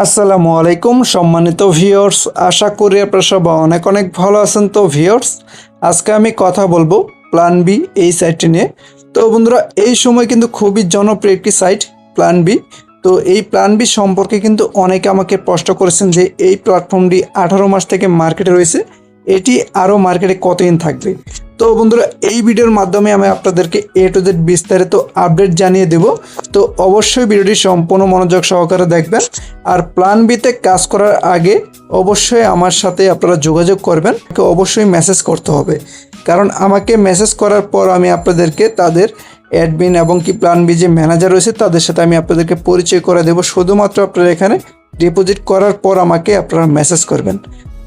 আসসালামু আলাইকুম, সম্মানিত ভিউয়ার্স আশা করি আপনারা সবাই অনেক অনেক ভালো আছেন। তো ভিউয়ার্স আজকে আমি কথা বলব প্ল্যান বি এই সাইটটি নিয়ে। তো বন্ধুরা, এই সময় কিন্তু খুবই জনপ্রিয় একটি সাইট প্ল্যান বি তো এই প্ল্যান বি সম্পর্কে কিন্তু অনেকে আমাকে প্রশ্ন করেছেন যে এই প্ল্যাটফর্মটি আঠারো মাস থেকে মার্কেটে রয়েছে, এটি আরও মার্কেটে কতদিন থাকবে? তো বন্ধুরা, এই ভিডিওর মাধ্যমে আমি আপনাদেরকে এ টু জেড বিস্তারিত আপডেট জানিয়ে দেব। তো অবশ্যই ভিডিওটি সম্পূর্ণ মনোযোগ সহকারে দেখবেন। আর প্ল্যান বিতে কাজ করার আগে অবশ্যই আমার সাথে আপনারা যোগাযোগ করবেন। অবশ্যই মেসেজ করতে হবে। কারণ আমাকে মেসেজ করার পর আমি আপনাদেরকে তাদের অ্যাডমিন এবং কি প্ল্যান বি যে ম্যানেজার রয়েছে, তাদের সাথে আমি আপনাদেরকে পরিচয় করে দেবো। শুধুমাত্র আপনারা এখানে ডিপোজিট করার পর আমাকে আপনারা মেসেজ করবেন।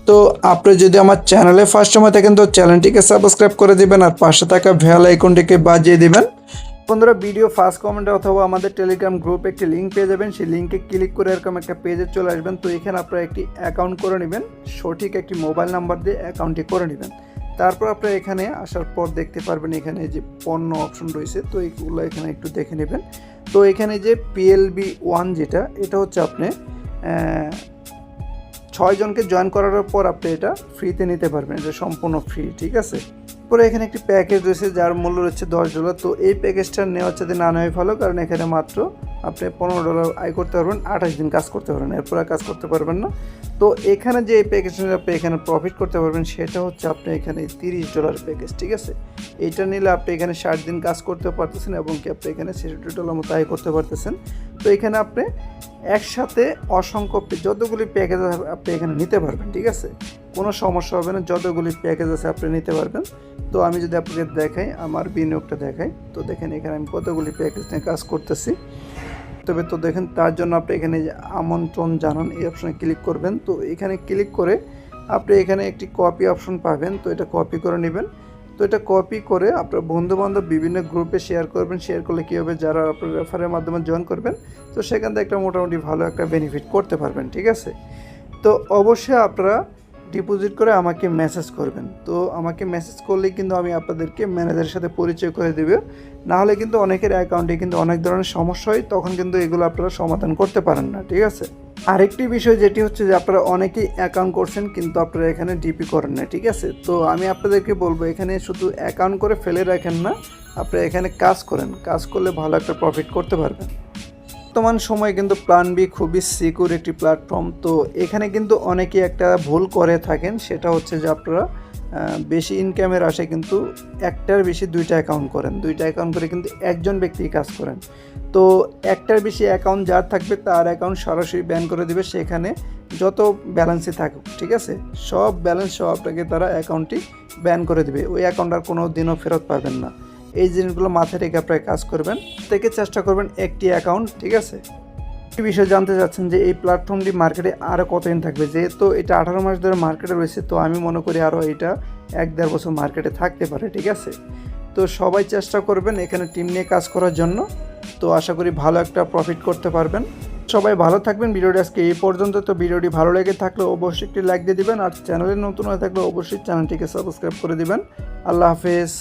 তো আপনি যদি আমার চ্যানেলে ফার্স্ট সময় থাকেন, তো চ্যানেলটিকে সাবস্ক্রাইব করে দিবেন আর পাশে থাকা ভেল আইকনটিকে বাজিয়ে দিবেন। বন্ধুরা ভিডিও ফার্স্ট কমেন্টে অথবা আমাদের টেলিগ্রাম গ্রুপে একটি লিঙ্ক পেয়ে যাবেন। সেই লিঙ্কে ক্লিক করে এরকম একটা পেজে চলে আসবেন। তো এখানে আপনারা একটি অ্যাকাউন্ট করে নেবেন। সঠিক একটি মোবাইল নাম্বার দিয়ে অ্যাকাউন্টটি করে নেবেন। তারপর আপনারা এখানে আসার পর দেখতে পারবেন এখানে যে পণ্য অপশন রয়েছে, তো এইগুলো এখানে একটু দেখে নেবেন। তো এখানে যে পিএলবি ওয়ান যেটা, এটা হচ্ছে আপনি আহ, ছয় জনকে জয়েন করার পর আপনি এটা ফ্রিতে নিতে পারবেন এটা সম্পূর্ণ ফ্রি ঠিক আছে? পরে এখানে একটি প্যাকেজ রয়েছে, যার মূল্য রয়েছে দশ ডলার তো এই প্যাকেজটা নেওয়ার সাথে না নেওয়াই ভালো, কারণ এখানে মাত্র আপনি পনেরো ডলার আয় করতে পারবেন, আঠাশ দিন কাজ করতে পারবেন, এরপর কাজ করতে পারবেন না। তো এখানে যে প্যাকেজটা আপনি এখানে প্রফিট করতে পারবেন, সেটা হচ্ছে আপনি এখানে তিরিশ ডলার প্যাকেজ ঠিক আছে? এইটা নিলে আপনি এখানে ষাট দিন কাজ করতে পারতেছেন এবং কি আপনি এখানে ছেষট্টি ডলার মতো আয় করতে পারতেছেন। তো এখানে আপনি একসাথে অসংখ্য যতগুলি প্যাকেজ আপনি এখানে নিতে পারবেন, ঠিক আছে? কোনো সমস্যা হবে না, যতগুলি প্যাকেজ আছে আপনি নিতে পারবেন। তো আমি যদি আপনাকে দেখাই, আমার বিনিয়োগটা দেখাই, তো দেখেন এখানে আমি কতগুলি প্যাকেজ নিয়ে কাজ করতেছি। তবে তো দেখেন, তার জন্য আপনি এখানে আমন্ত্রণ জানান, এই অপশানে ক্লিক করবেন। তো এখানে ক্লিক করে আপনি এখানে একটি কপি অপশন পাবেন, তো এটা কপি করে নেবেন। তো এটা কপি করে আপনার বন্ধু বান্ধব বিভিন্ন গ্রুপে শেয়ার করবেন। শেয়ার করলে কী হবে, যারা আপনার রেফারের মাধ্যমে জয়েন করবেন, তো সেখান থেকে একটা মোটামুটি ভালো একটা বেনিফিট করতে পারবেন, ঠিক আছে? তো অবশ্যই আপনারা ডিপোজিট করে আমাকে মেসেজ করবেন। তো আমাকে মেসেজ করলেই কিন্তু আমি আপনাদেরকে ম্যানেজারের সাথে পরিচয় করে দেবে। না হলে কিন্তু অনেকের অ্যাকাউন্টে কিন্তু অনেক ধরনের সমস্যা হয়, তখন কিন্তু এগুলো আপনারা সমাধান করতে পারেন না, ঠিক আছে? আরেকটি বিষয় যেটি হচ্ছে যে আপনারা অনেকেই অ্যাকাউন্ট করছেন কিন্তু আপনারা এখানে ডিপি করেন না, ঠিক আছে? তো আমি আপনাদেরকে বলব, এখানে শুধু অ্যাকাউন্ট করে ফেলে রাখেন না, আপনারা এখানে কাজ করেন। কাজ করলে ভালো একটা প্রফিট করতে পারবেন। বর্তমান সময়ে কিন্তু প্ল্যান বি খুবই সিকিউর একটি প্ল্যাটফর্ম তো এখানে কিন্তু অনেকেই একটা ভুল করে থাকেন, সেটা হচ্ছে যে আপনারা বেশি ইনকামের আসে কিন্তু একটার বেশি দুইটা অ্যাকাউন্ট করেন। দুইটা অ্যাকাউন্ট করে কিন্তু একজন ব্যক্তি কাজ করেন। তো একটার বেশি অ্যাকাউন্ট যার থাকবে তার অ্যাকাউন্ট সরাসরি ব্যান করে দেবে, সেখানে যত ব্যালেন্সই থাকুক, ঠিক আছে? সব ব্যালেন্স সহ আপনাকে তারা অ্যাকাউন্টটি ব্যান করে দেবে। ওই অ্যাকাউন্ট আর কোনো দিনও ফেরত পাবেন না। এই জিনিসগুলো মাথায় রেখে আপনারা কাজ করবেন, থেকে চেষ্টা করবেন একটি অ্যাকাউন্ট ঠিক আছে? এই বিষয়ে জানতে চাচ্ছেন যে এই প্ল্যাটফর্মটি মার্কেটে আরও কতদিন থাকবে? যেহেতু এটা আঠারো মাস ধরে মার্কেটে রয়েছে, তো আমি মনে করি আরও এটা এক দেড় বছর মার্কেটে থাকতে পারে, ঠিক আছে? তো সবাই চেষ্টা করবেন এখানে টিম নিয়ে কাজ করার জন্য। তো আশা করি ভালো একটা প্রফিট করতে পারবেন। সবাই ভালো থাকবেন, ভিডিওটি আজকে এই পর্যন্ত। তো ভিডিওটি ভালো লেগে থাকলে অবশ্যই একটি লাইক দিয়ে দিবেন, আর চ্যানেলে নতুন হয়ে থাকলে অবশ্যই চ্যানেলটিকে সাবস্ক্রাইব করে দিবেন। আল্লাহ হাফেজ।